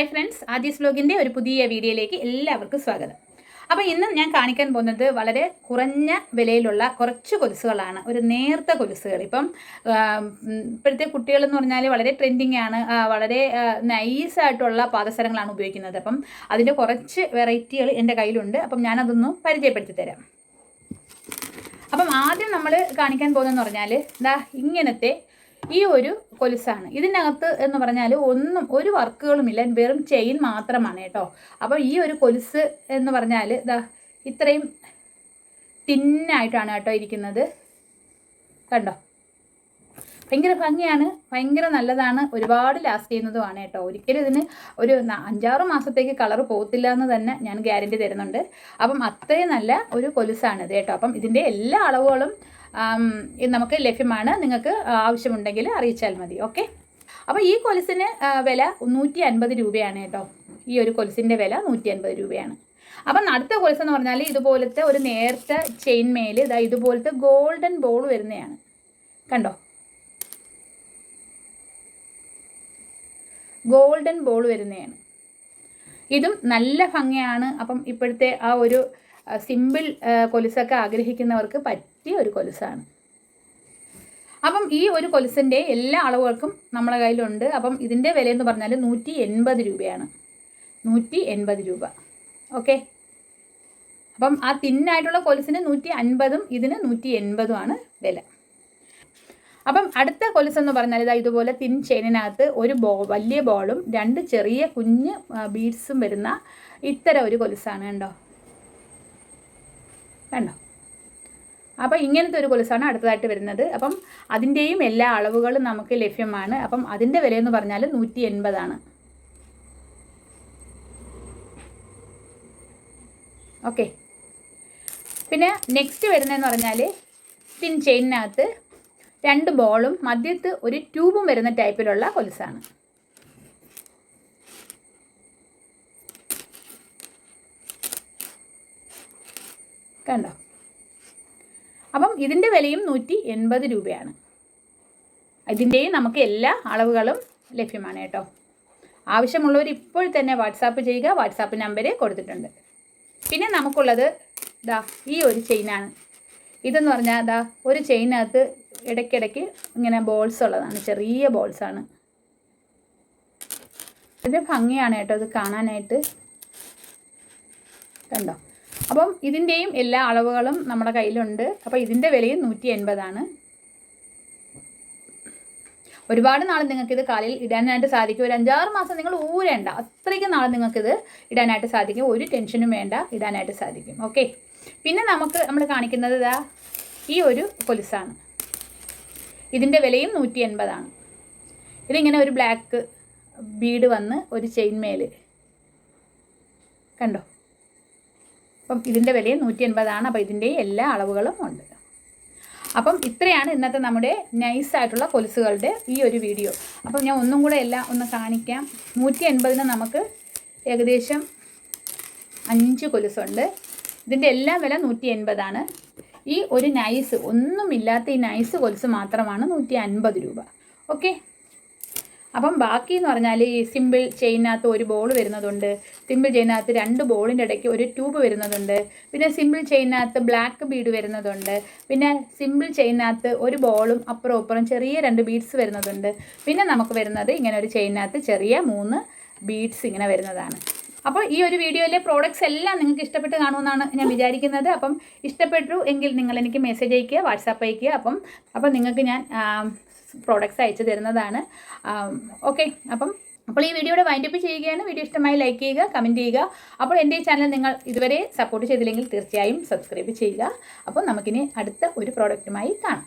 Hi friends ആദ്യ സ്ലോഗിന്റെ ഒരു പുതിയ വീഡിയോയിലേക്ക് എല്ലാവർക്കും സ്വാഗതം. അപ്പോൾ ഇന്ന് ഞാൻ കാണിക്കാൻ പോകുന്നത് വളരെ കുറഞ്ഞ വിലയിലുള്ള കുറച്ച് കൊലുസുകളാണ്. ഒരു നേർത്ത കൊലുസുകൾ. ഇപ്പം ഇപ്പോഴത്തെ കുട്ടികൾ എന്ന് പറഞ്ഞാൽ വളരെ ട്രെൻഡിങ് ആണ്. വളരെ നൈസായിട്ടുള്ള പാദസരങ്ങളാണ് ഉപയോഗിക്കുന്നത്. അപ്പം അതിന്റെ കുറച്ച് വെറൈറ്റികൾ എന്റെ കയ്യിലുണ്ട്. അപ്പം ഞാനതൊന്ന് പരിചയപ്പെടുത്തി തരാം. അപ്പം ആദ്യം നമ്മൾ കാണിക്കാൻ പോകുന്നതെന്ന് പറഞ്ഞാൽ ദാ ഇങ്ങനത്തെ ഈ ഒരു കൊലുസാണ്. ഇതിനകത്ത് എന്ന് പറഞ്ഞാൽ ഒന്നും ഒരു വർക്കുകളുമില്ല. വെറും ചെയിൻ മാത്രമാണ് കേട്ടോ. അപ്പോൾ ഈ ഒരു കൊലുസ് എന്ന് പറഞ്ഞാൽ ഇതാ ഇത്രയും തിന്നായിട്ടാണ് കേട്ടോ ഇരിക്കുന്നത്. കണ്ടോ? ഭയങ്കര ഭംഗിയാണ്. ഭയങ്കര നല്ലതാണ്. ഒരുപാട് ലാസ്റ്റ് ചെയ്യുന്നതുമാണ് കേട്ടോ. ഒരിക്കലും ഇതിന് ഒരു അഞ്ചാറ് മാസത്തേക്ക് കളർ പോകത്തില്ല എന്ന് തന്നെ ഞാൻ ഗ്യാരണ്ടി തരുന്നുണ്ട്. അപ്പം അത്രയും നല്ല ഒരു കൊലുസാണ് ഇത് കേട്ടോ. അപ്പം ഇതിന്റെ എല്ലാ അളവുകളും ഇത് നമുക്ക് ലഭ്യമാണ്. നിങ്ങൾക്ക് ആവശ്യമുണ്ടെങ്കിൽ അറിയിച്ചാൽ മതി. ഓക്കെ? അപ്പോൾ ഈ കൊലുസിന് വില നൂറ്റി അൻപത് രൂപയാണ് കേട്ടോ. ഈ ഒരു കൊലുസിന്റെ വില നൂറ്റി അൻപത് രൂപയാണ്. അപ്പം അടുത്ത കൊലുസ് എന്ന് പറഞ്ഞാൽ ഇതുപോലത്തെ ഒരു നേർത്ത ചെയിൻ മേൽ ഇതാ ഇതുപോലത്തെ ഗോൾഡൻ ബോൾ വരുന്നതാണ്. കണ്ടോ? ഗോൾഡൻ ബോൾ വരുന്നതാണ്. ഇതും നല്ല ഭംഗിയാണ്. അപ്പം ഇപ്പോഴത്തെ ആ ഒരു സിമ്പിൾ കൊലുസൊക്കെ ആഗ്രഹിക്കുന്നവർക്ക് പറ്റിയ ഒരു കൊലുസാണ് അപ്പം ഈ ഒരു കൊലുസിന്റെ എല്ലാ അളവുകൾക്കും നമ്മളെ കയ്യിലുണ്ട്. അപ്പം ഇതിന്റെ വില എന്ന് പറഞ്ഞാൽ നൂറ്റി എൺപത് രൂപയാണ്. നൂറ്റി എൺപത് രൂപ. ഓക്കെ? അപ്പം ആ തിന്നായിട്ടുള്ള കൊലുസിന് നൂറ്റി അൻപതും ഇതിന് നൂറ്റി എൺപതുമാണ് വില. അപ്പം അടുത്ത കൊലുസ് എന്ന് പറഞ്ഞാൽ ഇതാ ഇതുപോലെ തിൻ ചെയിനിനകത്ത് ഒരു ബോ വലിയ ബോളും രണ്ട് ചെറിയ കുഞ്ഞ് ബീഡ്സും വരുന്ന ഇത്തരം ഒരു കൊലുസാണ് കണ്ടോ? കണ്ടോ? അപ്പം ഇങ്ങനത്തെ ഒരു കൊലുസാണ് അടുത്തതായിട്ട് വരുന്നത്. അപ്പം അതിന്റെയും എല്ലാ അളവുകളും നമുക്ക് ലഭ്യമാണ്. അപ്പം അതിന്റെ വിലയെന്ന് പറഞ്ഞാൽ നൂറ്റി എൺപതാണ് ഓക്കെ. പിന്നെ നെക്സ്റ്റ് വരുന്നതെന്ന് പറഞ്ഞാൽ പിൻ ചെയിനിനകത്ത് രണ്ട് ബോളും മധ്യത്ത് ഒരു ട്യൂബും വരുന്ന ടൈപ്പിലുള്ള കൊലുസാണ്. കണ്ടോ? അപ്പം ഇതിന്റെ വിലയും നൂറ്റി എൺപത് രൂപയാണ്. ഇതിന്റെയും നമുക്ക് എല്ലാ അളവുകളും ലഭ്യമാണ് കേട്ടോ. ആവശ്യമുള്ളവർ ഇപ്പോൾ തന്നെ വാട്സാപ്പ് ചെയ്യുക. വാട്സാപ്പ് നമ്പർ കൊടുത്തിട്ടുണ്ട്. പിന്നെ നമുക്കുള്ളത് ദാ ഈ ഒരു ചെയിനാണ് ഇതെന്ന് പറഞ്ഞാൽ ദാ ഒരു ചെയിനകത്ത് ഇടയ്ക്കിടയ്ക്ക് ഇങ്ങനെ ബോൾസ് ഉള്ളതാണ്. ചെറിയ ബോൾസാണ് ഇതിന്റെ ഭംഗിയാണ് കേട്ടോ. ഇത് കാണാനായിട്ട്. കണ്ടോ? അപ്പം ഇതിന്റെയും എല്ലാ അളവുകളും നമ്മുടെ കയ്യിലുണ്ട്. അപ്പോൾ ഇതിന്റെ വിലയും നൂറ്റി എൺപതാണ് ഒരുപാട് നാൾ നിങ്ങൾക്കിത് കാലിൽ ഇടാനായിട്ട് സാധിക്കും. ഒരു അഞ്ചാറ് മാസം നിങ്ങൾ ഊരേണ്ട. അത്രയ്ക്ക് നാൾ നിങ്ങൾക്കിത് ഇടാനായിട്ട് സാധിക്കും. ഒരു ടെൻഷനും വേണ്ട. ഇടാനായിട്ട് സാധിക്കും. ഓക്കെ. പിന്നെ നമുക്ക് നമ്മൾ കാണിക്കുന്നത് ഇതാ ഈ ഒരു കൊലുസാണ്. ഇതിന്റെ വിലയും നൂറ്റി എൺപതാണ് ഇതിങ്ങനെ ഒരു ബ്ലാക്ക് ബീഡ് വന്ന് ഒരു ചെയിൻ മേൽ കണ്ടോ? അപ്പം ഇതിന്റെ വിലയും നൂറ്റി എൺപതാണ് അപ്പോൾ ഇതിന്റെ എല്ലാ അളവുകളും ഉണ്ട്. അപ്പം ഇത്രയാണ് ഇന്നത്തെ നമ്മുടെ നൈസായിട്ടുള്ള കൊലുസുകളുടെ ഈ ഒരു വീഡിയോ അപ്പം ഞാൻ ഒന്നും കൂടെ എല്ലാം ഒന്ന് കാണിക്കാം. നൂറ്റി എൺപതിന് നമുക്ക് ഏകദേശം അഞ്ച് കൊലുസുണ്ട്. ഇതിന്റെ എല്ലാം വില നൂറ്റി എൺപതാണ് ഈ ഒരു നൈസ് ഒന്നുമില്ലാത്ത ഈ നൈസ് കൊലുസ് മാത്രമാണ് നൂറ്റി അൻപത് രൂപ. ഓക്കെ അപ്പം ബാക്കി എന്ന് പറഞ്ഞാൽ ഈ സിമ്പിൾ ചെയിനകത്ത് ഒരു ബോൾ വരുന്നതുണ്ട്. സിമ്പിൾ ചെയിനകത്ത് രണ്ട് ബോളിന്റെ ഇടയ്ക്ക് ഒരു ട്യൂബ് വരുന്നതുണ്ട്. പിന്നെ സിമ്പിൾ ചെയിനകത്ത് ബ്ലാക്ക് ബീഡ് വരുന്നതുണ്ട്. പിന്നെ സിമ്പിൾ ചെയിനകത്ത് ഒരു ബോളും അപ്പുറം അപ്പുറം ചെറിയ രണ്ട് ബീഡ്സ് വരുന്നതുണ്ട്. പിന്നെ നമുക്ക് വരുന്നത് ഇങ്ങനെ ഒരു ചെയിനകത്ത് ചെറിയ മൂന്ന് ബീഡ്സ് ഇങ്ങനെ വരുന്നതാണ്. അപ്പോൾ ഈ ഒരു വീഡിയോയിലെ പ്രോഡക്റ്റ്സ് എല്ലാം നിങ്ങൾക്ക് ഇഷ്ടപ്പെട്ട് കാണുമെന്നാണ് ഞാൻ വിചാരിക്കുന്നത്. അപ്പം ഇഷ്ടപ്പെട്ടു എങ്കിൽ നിങ്ങൾ എനിക്ക് മെസ്സേജ് അയക്കുക വാട്സാപ്പ് അയക്കുക അപ്പം അപ്പം നിങ്ങൾക്ക് ഞാൻ പ്രോഡക്റ്റ്സ് അയച്ചു തരുന്നതാണ്. ഓക്കെ അപ്പം അപ്പോൾ ഈ വീഡിയോയുടെ വൈൻഡപ്പ് ചെയ്യുകയാണ്. വീഡിയോ ഇഷ്ടമായി ലൈക്ക് ചെയ്യുക കമന്റ് ചെയ്യുക. അപ്പോൾ എന്റെ ഈ ചാനൽ നിങ്ങൾ ഇതുവരെ സപ്പോർട്ട് ചെയ്തില്ലെങ്കിൽ തീർച്ചയായും സബ്സ്ക്രൈബ് ചെയ്യുക. അപ്പോൾ നമുക്കിനി അടുത്ത ഒരു പ്രോഡക്റ്റുമായി കാണാം.